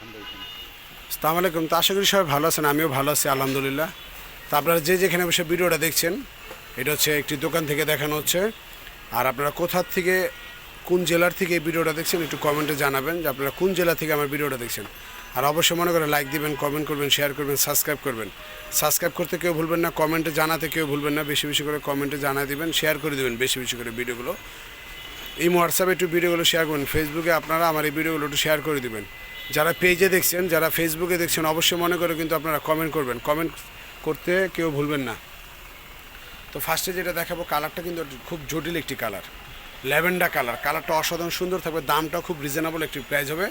আসসালামু আলাইকুম। তো আশা করি সবাই ভালো আছেন, আমিও ভালো আছি, আলহামদুলিল্লাহ। তো আপনারা যে যেখানে বসে ভিডিওটা দেখছেন, এটা হচ্ছে একটি দোকান থেকে দেখানো হচ্ছে। আর আপনারা কোথার থেকে, কোন জেলার থেকে এই ভিডিওটা দেখছেন, একটু কমেন্টে জানাবেন যে আপনারা কোন জেলা থেকে আমার ভিডিওটা দেখছেন। আর অবশ্যই মনে করে লাইক দিবেন, কমেন্ট করবেন, শেয়ার করবেন, সাবস্ক্রাইব করবেন। সাবস্ক্রাইব করতে কেউ ভুলবেন না, কমেন্টে জানাতে কেউ ভুলবেন না, বেশি বেশি করে কমেন্টে জানা দিবেন, শেয়ার করে দিবেন বেশি বেশি করে ভিডিওগুলো। এই হোয়াটসঅ্যাপে একটু ভিডিওগুলো শেয়ার করবেন, ফেসবুকে আপনারা আমার এই ভিডিওগুলো একটু শেয়ার করে দিবেন। যারা পেজে দেখছেন, যারা ফেসবুকে দেখছেন, অবশ্যই মনে করে কিন্তু আপনারা কমেন্ট করবেন। কমেন্ট করতে কেউ ভুলবেন না। তো ফার্স্টে যেটা দেখাবো কালারটা কিন্তু খুব জটিল একটি কালার ল্যাভেন্ডার কালার কালারটা অসাধারণ সুন্দর থাকবে, দামটা খুব রিজনেবল একটি প্রাইস হবে।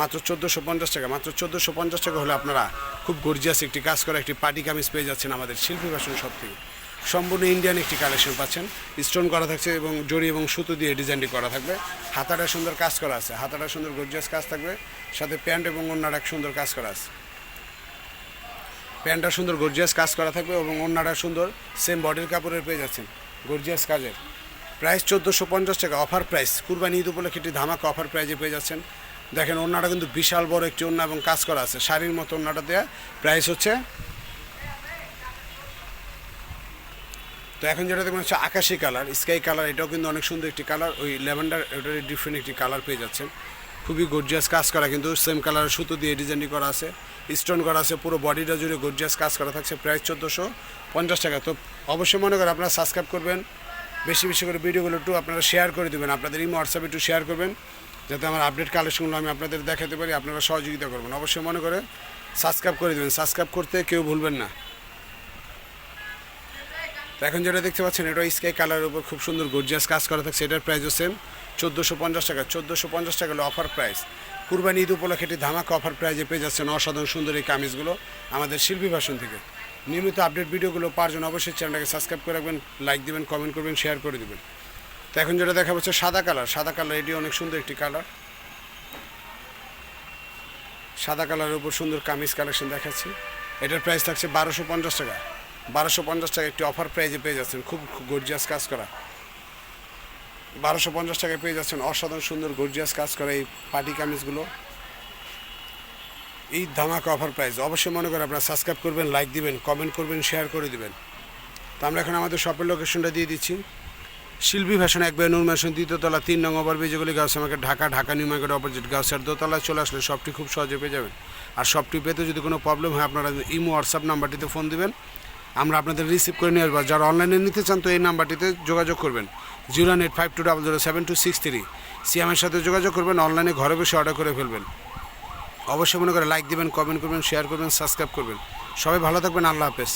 মাত্র চোদ্দোশো পঞ্চাশ টাকা। মাত্র চোদ্দোশো পঞ্চাশ টাকা হলে আপনারা খুব গর্জিয়াস একটি কাজ করা একটি পার্টি কামিজ পেয়ে যাচ্ছেন আমাদের শিল্পী ভাষণ সব থেকে। সম্পূর্ণ ইন্ডিয়ান একটি কালেকশন পাচ্ছেন। স্টোন করা থাকছে এবং জড়ি এবং সুতো দিয়ে ডিজাইনটি করা থাকবে। হাতাটা সুন্দর কাজ করা আছে। হাতাটা সুন্দর গর্জিয়াস কাজ থাকবে। সাথে প্যান্ট এবং অন্যটা সুন্দর কাজ করা আছে। প্যান্টটা সুন্দর গর্জিয়াস কাজ করা থাকবে এবং অন্যটা সুন্দর সেম বডির কাপড়ের পেয়ে যাচ্ছেন। গর্জিয়াস কাজের। প্রাইস চোদ্দোশো পঞ্চাশ টাকা অফার প্রাইস কুরবানি ঈদ উপলক্ষে একটি ধামাকা অফার প্রাইজে পেয়ে যাচ্ছেন। দেখেন ওড়নাটা কিন্তু বিশাল বড় একটি ওড়না এবং কাজ করা আছে। শাড়ির মতো ওড়নাটা দেওয়া প্রাইস হচ্ছে তো এখন যেটা দেখবেন হচ্ছে আকাশি কালার স্কাই কালার এটাও কিন্তু অনেক সুন্দর একটি কালার ওই ল্যাভেন্ডার এটার ডিফারেন্ট একটি কালার পেয়ে যাচ্ছেন। খুবই গর্জিয়াস কাজ করা, কিন্তু সেম কালারের সুতো দিয়ে ডিজাইনটি করা আছে। স্টোন করা আছে, পুরো বডিটা জুড়ে গর্জিয়াস কাজ করা থাকছে, প্রায় চোদ্দোশো পঞ্চাশ টাকা। তো অবশ্যই মনে করেন আপনারা সাবস্ক্রাইব করবেন। বেশি বেশি করে ভিডিওগুলো একটু আপনারা শেয়ার করে দেবেন, আপনাদের এই হোয়াটসঅ্যাপে একটু শেয়ার করবেন। যাতে আমার আপডেট কালেকশনগুলো আমি আপনাদের দেখাতে পারি, আপনারা সহযোগিতা করবেন। অবশ্যই মনে করে সাবস্ক্রাইব করে দেবেন। সাবস্ক্রাইব করতে কেউ ভুলবেন না। তো এখন যেটা দেখতে পাচ্ছেন, এটা স্কাই কালারের উপর খুব সুন্দর গর্জিয়াস কাজ করা থাকছে। এটার প্রাইসও সেম চোদ্দোশো পঞ্চাশ টাকা, চোদ্দোশো পঞ্চাশ টাকা হলো অফার প্রাইস কুরবানি ঈদ উপলক্ষে এটি ধামাকা অফার প্রাইজে পেয়ে যাচ্ছেন অসাধারণ সুন্দর এই কামিজগুলো আমাদের শিল্পী ভাষণ থেকে। নিয়মিত আপডেট ভিডিওগুলো পাওয়ার জন্য অবশ্যই চ্যানেলটাকে সাবস্ক্রাইব করে রাখবেন লাইক দিবেন কমেন্ট করবেন শেয়ার করে দেবেন। তো এখন যেটা দেখা যাচ্ছে সাদা কালার সাদা কালার এটি অনেক সুন্দর একটি কালার সাদা কালারের উপর সুন্দর কামিজ কালেকশন দেখাচ্ছি। এটার প্রাইস থাকছে বারোশো পঞ্চাশ টাকা। বারোশো পঞ্চাশ টাকা একটি অফার প্রাইজে পেয়ে যাচ্ছেন। খুব গর্জিয়াস কাজ করা। বারোশো পঞ্চাশ টাকায় পেয়ে যাচ্ছেন অসাধারণ সুন্দর গর্জিয়াস কাজ করা এই পার্টি কামিজগুলো। এই ধামাকা অফার প্রাইস অবশ্যই মনে করেন আপনারা সাবস্ক্রাইব করবেন লাইক দিবেন কমেন্ট করবেন শেয়ার করে দিবেন। তো আমরা এখন আমাদের শপের লোকেশনটা দিয়ে দিচ্ছি। শিল্পী ফ্যাশন এক নূর ম্যাশন দ্বিতীয়তলা তিন নং ওভার বিজয়গুলি গাউস আমাকে Dhaka Dhaka, new market opposite গাউসের দোতলায় চলে আসলে শপটি খুব সহজে পেয়ে যাবেন। আর শপটি পেতে যদি কোনো প্রবলেম হয়, আপনারা ইমো হোয়াটসঅ্যাপ নাম্বারটিতে ফোন দিবেন। আমরা আপনাদের রিসিভ করে নিয়ে আসব। যারা অনলাইনে নিতে চান তো এই নাম্বারটিতে যোগাযোগ করবেন। Zero eight five two double zero seven two six three. সিএমের সাথে যোগাযোগ করবেন অনলাইনে ঘরে বসে অর্ডার করে ফেলবেন। অবশ্যই মনে করে লাইক দেবেন কমেন্ট করবেন শেয়ার করবেন সাবস্ক্রাইব করবেন। সবাই ভালো থাকবেন, আল্লাহ হাফেজ।